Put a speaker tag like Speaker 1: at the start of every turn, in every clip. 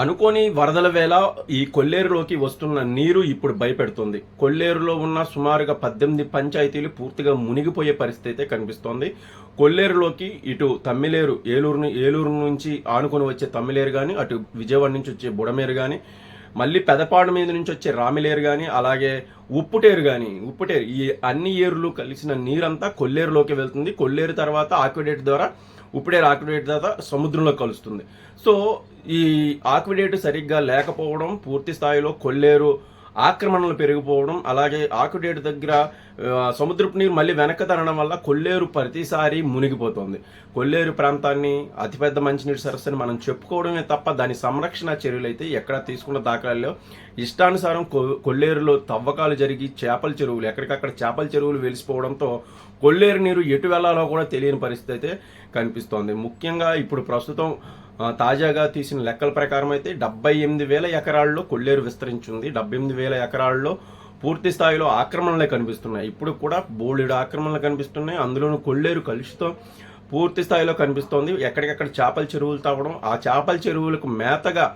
Speaker 1: అనుకోని వరదల వేళ ఈ కొల్లేరులోకి వస్తున్న నీరు ఇప్పుడు భయపెడుతుంది. కొల్లేరులో ఉన్న సుమారుగా పద్దెనిమిది పంచాయతీలు పూర్తిగా మునిగిపోయే పరిస్థితి అయితే కనిపిస్తోంది. కొల్లేరులోకి ఇటు తమ్మిలేరు ఏలూరు ఏలూరు నుంచి ఆనుకొని వచ్చే తమ్మిలేరు కానీ అటు విజయవాడ నుంచి వచ్చే బుడమేరు కానీ మళ్ళీ పెదపాడు మీద నుంచి వచ్చే రామిలేరు కానీ అలాగే ఉప్పుటేరు కానీ ఉప్పుటేరు ఈ అన్ని ఏరులు కలిసిన నీరంతా కొల్లేరులోకి వెళ్తుంది. కొల్లేరు తర్వాత ఆక్విడేట్ ద్వారా ఉప్పుడేరు ఆక్విడేట్ తర్వాత సముద్రంలో కలుస్తుంది. సో ఈ ఆక్విడేట్ సరిగ్గా లేకపోవడం పూర్తి స్థాయిలో కొల్లేరు ఆక్రమణలు పెరిగిపోవడం అలాగే ఆకుడేటు దగ్గర సముద్రపు నీరు మళ్ళీ వెనక్కి తరగడం వల్ల కొల్లేరు ప్రతిసారి మునిగిపోతుంది. కొల్లేరు ప్రాంతాన్ని అతిపెద్ద మంచినీటి సరస్సుని మనం చెప్పుకోవడమే తప్ప దాని సంరక్షణ చర్యలు అయితే ఎక్కడ తీసుకున్న దాఖలాల్లో ఇష్టానుసారం కొ- కొల్లేరులో తవ్వకాలు జరిగి చేపల చెరువులు ఎక్కడికక్కడ చేపల చెరువులు వెలిసిపోవడంతో కొల్లేరు నీరు ఎటు వెళ్ళాలో కూడా తెలియని పరిస్థితి అయితే కనిపిస్తోంది. ముఖ్యంగా ఇప్పుడు ప్రస్తుతం తాజాగా తీసిన లెక్కల ప్రకారం అయితే డెబ్బై ఎనిమిది వేల ఎకరాల్లో కొల్లేరు విస్తరించింది. డెబ్బై ఎనిమిది వేల ఎకరాల్లో పూర్తి స్థాయిలో ఆక్రమణలే కనిపిస్తున్నాయి. ఇప్పుడు కూడా బోలెడు ఆక్రమణలు కనిపిస్తున్నాయి. అందులోనూ కొల్లేరు కలుషితం పూర్తి స్థాయిలో కనిపిస్తోంది. ఎక్కడికక్కడ చేపల చెరువులు తాగడం ఆ చేపల చెరువులకు మేతగా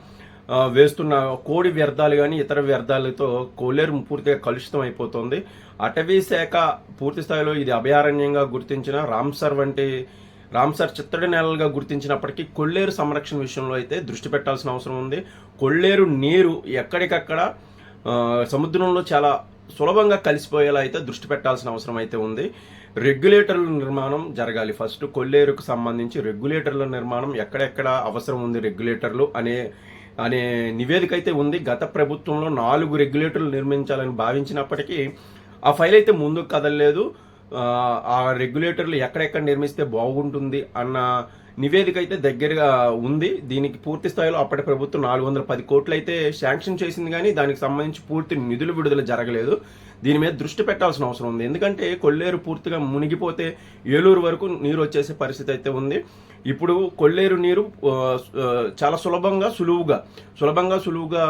Speaker 1: వేస్తున్న కోడి వ్యర్థాలు కానీ ఇతర వ్యర్థాలతో కొల్లేరు పూర్తిగా కలుషితం అయిపోతుంది. అటవీ శాఖ పూర్తి స్థాయిలో ఇది అభయారణ్యంగా గుర్తించిన రామ్సర్ వంటి రామ్సర్ చిత్తడి నేలలుగా గుర్తించినప్పటికీ కొల్లేరు సంరక్షణ విషయంలో అయితే దృష్టి పెట్టాల్సిన అవసరం ఉంది. కొల్లేరు నీరు ఎక్కడికక్కడ సముద్రంలో చాలా సులభంగా కలిసిపోయేలా అయితే దృష్టి పెట్టాల్సిన అవసరం అయితే ఉంది. రెగ్యులేటర్ల నిర్మాణం జరగాలి. ఫస్ట్ కొల్లేరుకు సంబంధించి రెగ్యులేటర్ల నిర్మాణం ఎక్కడెక్కడ అవసరం ఉంది రెగ్యులేటర్లు అనే అనే నివేదిక అయితే ఉంది. గత ప్రభుత్వంలో నాలుగు రెగ్యులేటర్లు నిర్మించాలని భావించినప్పటికీ ఆ ఫైల్ అయితే ముందుకు కదలలేదు. ఆ, ఆ రెగ్యులేటర్లు ఎక్కడెక్కడ నిర్మిస్తే బాగుంటుంది అన్న నివేదిక అయితే దగ్గరగా ఉంది. దీనికి పూర్తి స్థాయిలో అప్పటి ప్రభుత్వం నాలుగు వందల పది కోట్లు అయితే శాంక్షన్ చేసింది కానీ దానికి సంబంధించి పూర్తి నిధులు విడుదల జరగలేదు. దీని మీద దృష్టి పెట్టాల్సిన అవసరం ఉంది. ఎందుకంటే కొల్లేరు పూర్తిగా మునిగిపోతే ఏలూరు వరకు నీరు వచ్చేసే పరిస్థితి అయితే ఉంది. ఇప్పుడు కొల్లేరు నీరు చాలా సులభంగా సులువుగా సులభంగా సులువుగా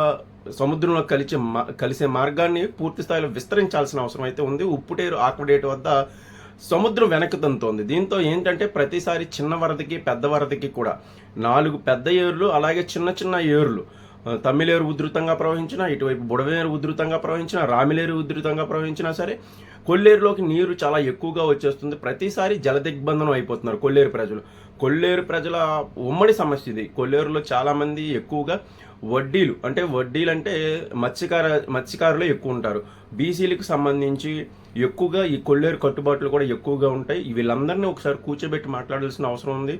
Speaker 1: సముద్రంలో కలిసే మా- కలిసే మార్గాన్ని పూర్తి స్థాయిలో విస్తరించాల్సిన అవసరం అయితే ఉంది. ఉప్పుటేరు ఆక్వడేట్ వద్ద సముద్రం వెనక్కి తంతోంది దీంతో ఏంటంటే ప్రతిసారి చిన్న వరదకి పెద్ద వరదకి కూడా నాలుగు పెద్ద ఏరులు అలాగే చిన్న చిన్న ఏరులు తమ్మిలేరు ఉధృతంగా ప్రవహించినా ఇటువైపు బుడవేరు ఉధృతంగా ప్రవహించినా రామిలేరు ఉధృతంగా ప్రవహించినా సరే కొల్లేరులోకి నీరు చాలా ఎక్కువగా వచ్చేస్తుంది. ప్రతిసారి జలదిగ్బంధనం అయిపోతున్నారు కొల్లేరు ప్రజలు. కొల్లేరు ప్రజల ఉమ్మడి సమస్య ఇది. కొల్లేరులో చాలామంది ఎక్కువగా వడ్డీలు అంటే వడ్డీలు అంటే మత్స్యకార మత్స్యకారులు ఎక్కువ ఉంటారు. బీసీలకు సంబంధించి ఎక్కువగా ఈ కొల్లేరు కట్టుబాట్లు కూడా ఎక్కువగా ఉంటాయి. వీళ్ళందరినీ ఒకసారి కూర్చోబెట్టి మాట్లాడాల్సిన అవసరం ఉంది.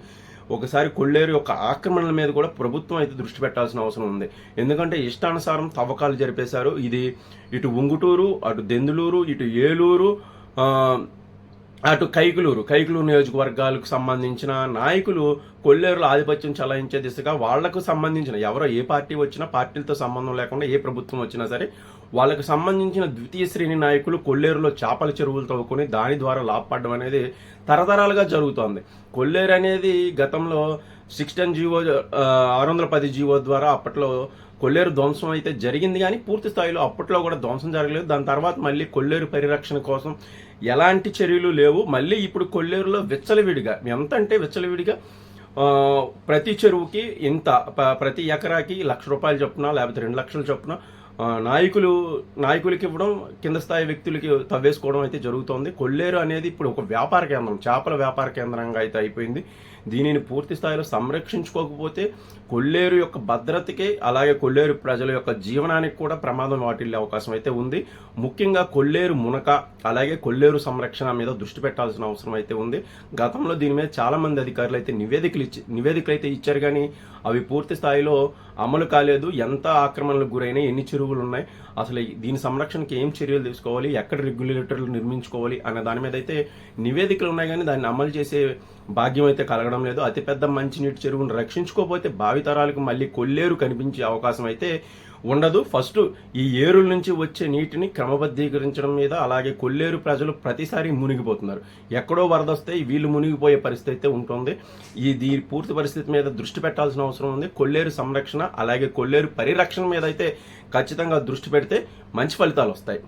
Speaker 1: ఒకసారి కొల్లేరు యొక్క ఆక్రమణల మీద కూడా ప్రభుత్వం అయితే దృష్టి పెట్టాల్సిన అవసరం ఉంది. ఎందుకంటే ఇష్టానుసారం తవ్వకాలు జరిపేశారు. ఇది ఇటు ఉంగుటూరు అటు దెందులూరు ఇటు ఏలూరు అటు కైకులూరు. కైకులూరు నియోజకవర్గాలకు సంబంధించిన నాయకులు కొల్లేరులో ఆధిపత్యం చలాయించే దిశగా వాళ్ళకు సంబంధించిన ఎవరో ఏ పార్టీ వచ్చినా పార్టీలతో సంబంధం లేకుండా ఏ ప్రభుత్వం వచ్చినా సరే వాళ్ళకు సంబంధించిన ద్వితీయ శ్రేణి నాయకులు కొల్లేరులో చేపల చెరువులు తవ్వుకొని దాని ద్వారా లాభపడడం అనేది తరతరాలుగా జరుగుతోంది. కొల్లేరు అనేది గతంలో సిక్స్టన్ జీవో ఆరు వందల పది జీవో ద్వారా అప్పట్లో కొల్లేరు ధ్వంసం అయితే జరిగింది కానీ పూర్తి స్థాయిలో అప్పట్లో కూడా ధ్వంసం జరగలేదు. దాని తర్వాత మళ్ళీ కొల్లేరు పరిరక్షణ కోసం ఎలాంటి చర్యలు లేవు. మళ్ళీ ఇప్పుడు కొల్లేరులో విచ్చలవిడిగా ఎంత అంటే విచ్చలవిడిగా ప్రతి చెరువుకి ఇంత ప్రతి ఎకరాకి లక్ష రూపాయలు చొప్పున లేకపోతే రెండు లక్షలు చొప్పున నాయకులు నాయకులకి ఇవ్వడం కింద స్థాయి వ్యక్తులకి తవ్వేసుకోవడం అయితే జరుగుతోంది. కొల్లేరు అనేది ఇప్పుడు ఒక వ్యాపార కేంద్రం చేపల వ్యాపార కేంద్రంగా అయితే అయిపోయింది. దీనిని పూర్తి స్థాయిలో సంరక్షించుకోకపోతే కొల్లేరు యొక్క భద్రతకి అలాగే కొల్లేరు ప్రజల యొక్క జీవనానికి కూడా ప్రమాదం వాటిల్లే అవకాశం అయితే ఉంది. ముఖ్యంగా కొల్లేరు మునక అలాగే కొల్లేరు సంరక్షణ మీద దృష్టి పెట్టాల్సిన అవసరం అయితే ఉంది. గతంలో దీని మీద చాలామంది అధికారులు అయితే నివేదికలు ఇచ్చి నివేదికలు అయితే ఇచ్చారు కానీ అవి పూర్తి స్థాయిలో అమలు కాలేదు. ఎంత ఆక్రమణలకు గురైనా ఎన్ని చెరువులు ఉన్నాయి అసలు దీని సంరక్షణకి ఏం చర్యలు తీసుకోవాలి? ఎక్కడ రెగ్యులేటర్లు నిర్మించుకోవాలి అనే దాని మీద అయితే నివేదికలు ఉన్నాయి కానీ దాన్ని అమలు చేసే భాగ్యం అయితే కలగడం లేదు. అతిపెద్ద మంచినీటి చెరువును రక్షించుకోకపోతే భావితరాలకు మళ్ళీ కొల్లేరు కనిపించే అవకాశం అయితే ఉండదు. ఫస్ట్ ఈ ఏరుల నుంచి వచ్చే నీటిని క్రమబద్ధీకరించడం మీద అలాగే కొల్లేరు ప్రజలు ప్రతిసారి మునిగిపోతున్నారు. ఎక్కడో వరద వస్తే వీళ్ళు మునిగిపోయే పరిస్థితి అయితే ఉంటుంది. ఈ దీ పూర్తి పరిస్థితి మీద దృష్టి పెట్టాల్సిన అవసరం ఉంది. కొల్లేరు సంరక్షణ అలాగే కొల్లేరు పరిరక్షణ మీద అయితే ఖచ్చితంగా దృష్టి పెడితే మంచి ఫలితాలు వస్తాయి.